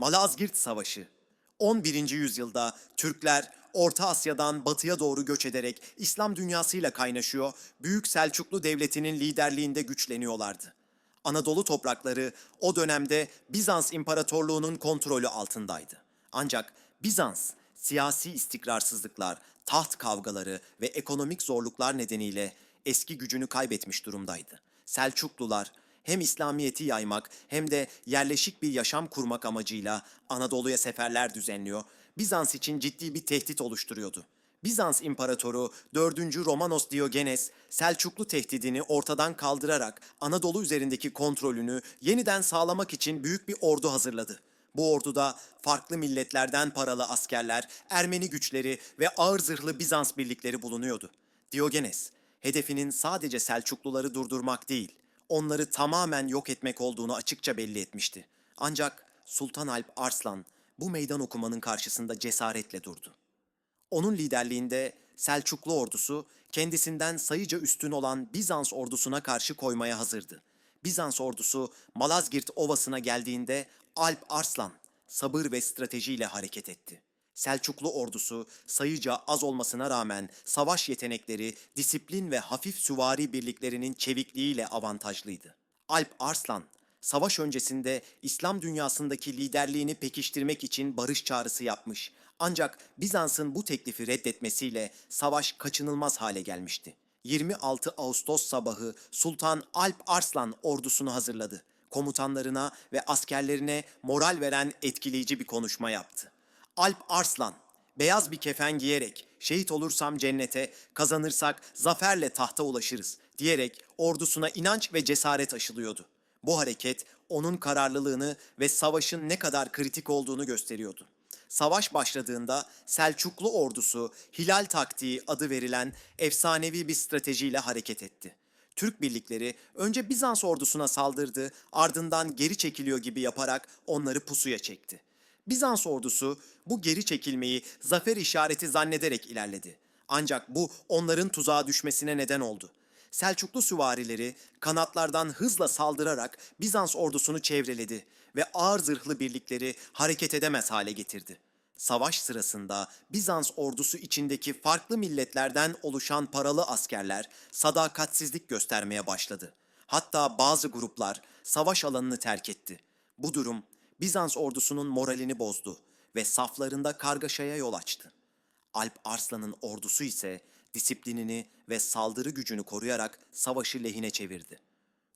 Malazgirt Savaşı 11. yüzyılda Türkler Orta Asya'dan batıya doğru göç ederek İslam dünyasıyla kaynaşıyor, Büyük Selçuklu Devleti'nin liderliğinde güçleniyorlardı. Anadolu toprakları o dönemde Bizans İmparatorluğu'nun kontrolü altındaydı. Ancak Bizans siyasi istikrarsızlıklar, taht kavgaları ve ekonomik zorluklar nedeniyle eski gücünü kaybetmiş durumdaydı. Selçuklular hem İslamiyet'i yaymak hem de yerleşik bir yaşam kurmak amacıyla Anadolu'ya seferler düzenliyor, Bizans için ciddi bir tehdit oluşturuyordu. Bizans İmparatoru 4. Romanos Diogenes, Selçuklu tehdidini ortadan kaldırarak Anadolu üzerindeki kontrolünü yeniden sağlamak için büyük bir ordu hazırladı. Bu orduda farklı milletlerden paralı askerler, Ermeni güçleri ve ağır zırhlı Bizans birlikleri bulunuyordu. Diogenes, hedefinin sadece Selçukluları durdurmak değil, onları tamamen yok etmek olduğunu açıkça belli etmişti. Ancak Sultan Alp Arslan bu meydan okumanın karşısında cesaretle durdu. Onun liderliğinde Selçuklu ordusu kendisinden sayıca üstün olan Bizans ordusuna karşı koymaya hazırdı. Bizans ordusu Malazgirt Ovası'na geldiğinde Alp Arslan sabır ve stratejiyle hareket etti. Selçuklu ordusu sayıca az olmasına rağmen savaş yetenekleri, disiplin ve hafif süvari birliklerinin çevikliğiyle avantajlıydı. Alp Arslan savaş öncesinde İslam dünyasındaki liderliğini pekiştirmek için barış çağrısı yapmış. Ancak Bizans'ın bu teklifi reddetmesiyle savaş kaçınılmaz hale gelmişti. 26 Ağustos sabahı Sultan Alp Arslan ordusunu hazırladı. Komutanlarına ve askerlerine moral veren etkileyici bir konuşma yaptı. Alp Arslan, beyaz bir kefen giyerek şehit olursam cennete, kazanırsak zaferle tahta ulaşırız diyerek ordusuna inanç ve cesaret aşılıyordu. Bu hareket onun kararlılığını ve savaşın ne kadar kritik olduğunu gösteriyordu. Savaş başladığında Selçuklu ordusu Hilal taktiği adı verilen efsanevi bir stratejiyle hareket etti. Türk birlikleri önce Bizans ordusuna saldırdı, ardından geri çekiliyor gibi yaparak onları pusuya çekti. Bizans ordusu bu geri çekilmeyi zafer işareti zannederek ilerledi. Ancak bu onların tuzağa düşmesine neden oldu. Selçuklu süvarileri kanatlardan hızla saldırarak Bizans ordusunu çevreledi ve ağır zırhlı birlikleri hareket edemez hale getirdi. Savaş sırasında Bizans ordusu içindeki farklı milletlerden oluşan paralı askerler sadakatsizlik göstermeye başladı. Hatta bazı gruplar savaş alanını terk etti. Bu durum Bizans ordusunun moralini bozdu ve saflarında kargaşaya yol açtı. Alp Arslan'ın ordusu ise disiplinini ve saldırı gücünü koruyarak savaşı lehine çevirdi.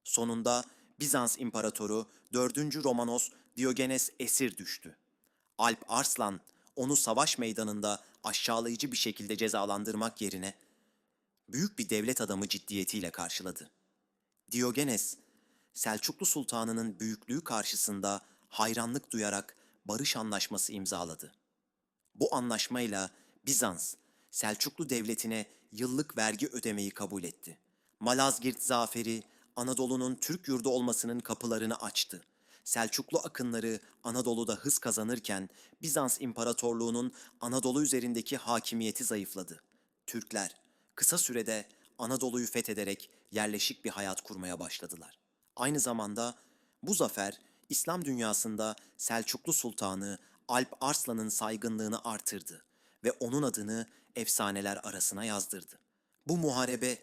Sonunda Bizans İmparatoru 4. Romanos Diogenes esir düştü. Alp Arslan onu savaş meydanında aşağılayıcı bir şekilde cezalandırmak yerine büyük bir devlet adamı ciddiyetiyle karşıladı. Diogenes, Selçuklu Sultanı'nın büyüklüğü karşısında hayranlık duyarak barış anlaşması imzaladı. Bu anlaşmayla Bizans, Selçuklu Devleti'ne yıllık vergi ödemeyi kabul etti. Malazgirt zaferi Anadolu'nun Türk yurdu olmasının kapılarını açtı. Selçuklu akınları Anadolu'da hız kazanırken Bizans İmparatorluğu'nun Anadolu üzerindeki hakimiyeti zayıfladı. Türkler kısa sürede Anadolu'yu fethederek yerleşik bir hayat kurmaya başladılar. Aynı zamanda bu zafer İslam dünyasında Selçuklu Sultanı Alp Arslan'ın saygınlığını artırdı ve onun adını efsaneler arasına yazdırdı. Bu muharebe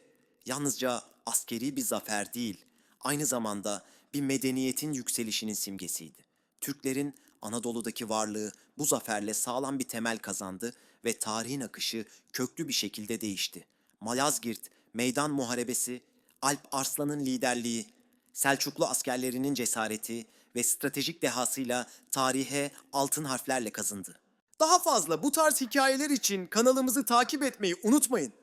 yalnızca askeri bir zafer değil, aynı zamanda bir medeniyetin yükselişinin simgesiydi. Türklerin Anadolu'daki varlığı bu zaferle sağlam bir temel kazandı ve tarihin akışı köklü bir şekilde değişti. Malazgirt Meydan Muharebesi, Alp Arslan'ın liderliği, Selçuklu askerlerinin cesareti ve stratejik dehasıyla tarihe altın harflerle kazındı. Daha fazla bu tarz hikayeler için kanalımızı takip etmeyi unutmayın.